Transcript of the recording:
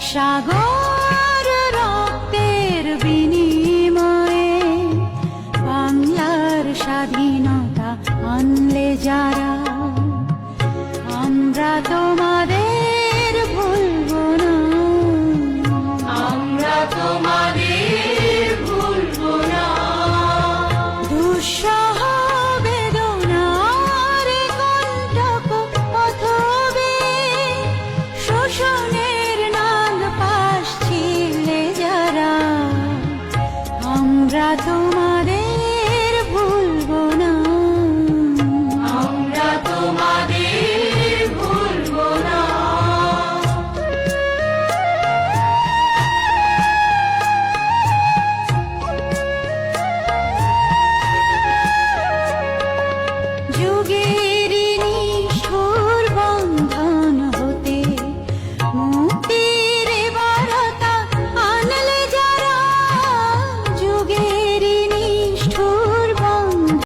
সাগর রক্তের বিনিময়ে বাংলার স্বাধীনতা আনলে যারা আমরা তোমার